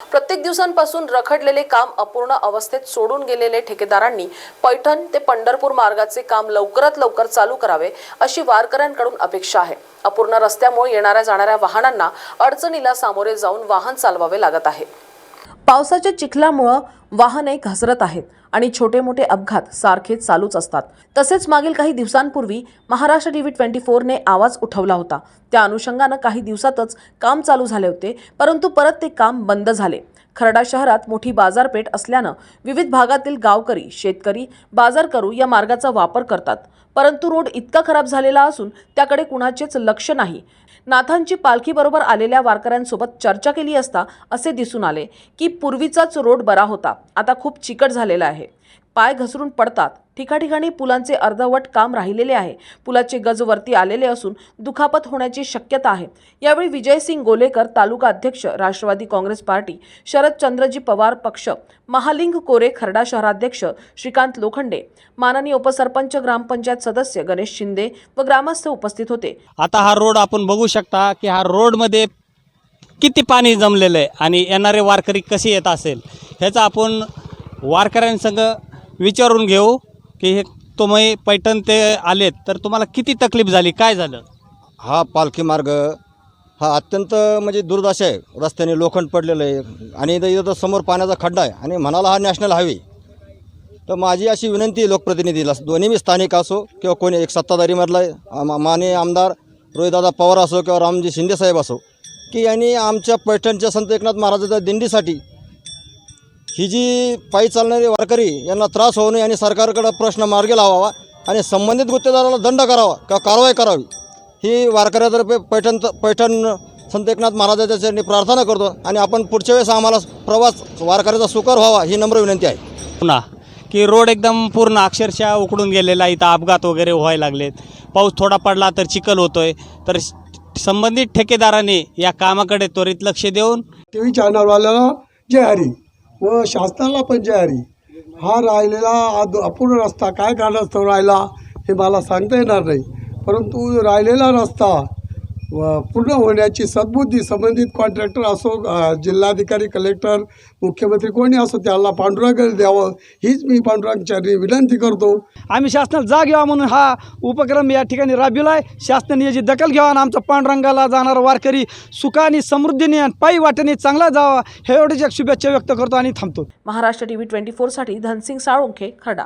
प्रत्येक दिवसांपासून रखडलेले काम अपूर्ण अवस्थेत सोडून गेलेले ठेकेदारांनी पैठण ते पंढरपूर मार्गाचे काम लवकरात लवकर चालू करावे अशी वारकऱ्यांकडून अपेक्षा आहे. अपूर्ण रस्त्यामुळे येणाऱ्या जाणाऱ्या वाहनांना अडचणीला सामोरे जाऊन वाहन चालवावे लागत आहे. पावसाच्या चिखलामुळं वाहने घसरत आहेत. आणि छोटे मोठे अपघात सारखे चालूच असतात. तसेच मागील काही दिवसांपूर्वी महाराष्ट्र टीव्ही ट्वेंटी फोरने आवाज उठवला होता. त्या अनुषंगानं काही दिवसातच काम चालू झाले होते परंतु परत ते काम बंद झाले. खरडा शहरात मोठी बाजारपेठ असल्यानं विविध भागातील गावकरी शेतकरी बाजार करू या मार्गाचा वापर करतात. परंतु रोड इतका खराब झालेला असून त्याकडे कुणाचेच लक्ष नाही. नाथांची पालखीबरोबर आलेल्या वारकऱ्यांसोबत चर्चा केली असता असे दिसून आले की पूर्वीचाच रोड बरा होता. आता खूप चिकट झालेला आहे. पाय घसरून पडतात. ठिकाठिकाणी पुलांचे अर्धवट काम राहिलेले आहे. पुलाचे गज वरती आलेले असून दुखापत होण्याची शक्यता आहे. यावेळी विजयसिंग गोलेकर तालुका अध्यक्ष राष्ट्रवादी काँग्रेस पार्टी शरदचंद्रजी पवार पक्ष महालिंग कोरे खर्डा शहराध्यक्ष श्रीकांत लोखंडे माननीय उपसरपंच ग्रामपंचायत सदस्य गणेश शिंदे व ग्रामस्थ उपस्थित होते. आता हा रोड आपण बघू शकता की हा रोडमध्ये किती पाणी जमलेलं आहे आणि येणारे वारकरी कसे येत असेल ह्याचा आपण वारकऱ्यांसंग विचारून घेऊ की हे तुम्ही पैठण ते आलेत तर तुम्हाला किती तकलीफ झाली काय झालं? हा पालखी मार्ग हा अत्यंत म्हणजे दुर्दशा आहे. रस्त्याने लोखंड पडलेलं आहे आणि इथं इथं तर समोर पाण्याचा खड्डा आहे आणि म्हणाला हा नॅशनल हायवे. तर माझी अशी विनंती लोकप्रतिनिधीला दोन्ही मी स्थानिक असो किंवा कोणी एक सत्ताधारीमधला आम- माने आमदार रोहितदादा पवार असो किंवा रामजी शिंदेसाहेब असो की यांनी आमच्या पैठणच्या संत एकनाथ महाराजाच्या दिंडीसाठी ही जी पायी चालणारी वारकरी यांना त्रास होऊ नये आणि सरकारकडं प्रश्न मार्गी लावावा आणि संबंधित गुत्तेदाराला दंड करावा किंवा कारवाई करावी ही वारकऱ्यातर्फे पैठण पैठण संत एकनाथ महाराजाच्या चरणी प्रार्थना करतो आणि आपण पुढच्या वेळेस आम्हाला प्रवास वारकऱ्याचा सुकर व्हावा ही नम्र विनंती आहे. पुन्हा की रोड एकदम पूर्ण अक्षरशः उकडून गेलेला इथं अपघात वगैरे व्हायला लागलेत. पाऊस थोडा पडला तर चिखल होतोय. तर संबंधित ठेकेदाराने या कामाकडे त्वरित लक्ष देऊन टी व्ही चॅनलवाल्याला जय हरी व शासनाला पण जय हरी. हा राहिलेला अपूर्ण रस्ता काय कारणास्तव राहिला हे मला सांगता येणार नाही. परंतु राहिलेला रस्ता व पूर्ण होण्याची सद्बुद्धी संबंधित कॉन्ट्रॅक्टर असो जिल्हाधिकारी कलेक्टर मुख्यमंत्री कोणी असो त्याला पांडुरंग द्यावं. हीच मी पांडुरंगच्या विनंती करतो. आम्ही शासनाला जाग घ्यावा म्हणून हा उपक्रम या ठिकाणी राबविला आहे. शासनाने याची दखल घ्यावा आणि आमचा पांडुरंगाला जाणारा वारकरी सुखाने समृद्धीने आणि पायी वाटेने चांगला जावा हे एवढीच एक शुभेच्छा व्यक्त करतो आणि थांबतो. महाराष्ट्र टीव्ही ट्वेंटी फोरसाठी धनसिंग साळुंखे खरडा.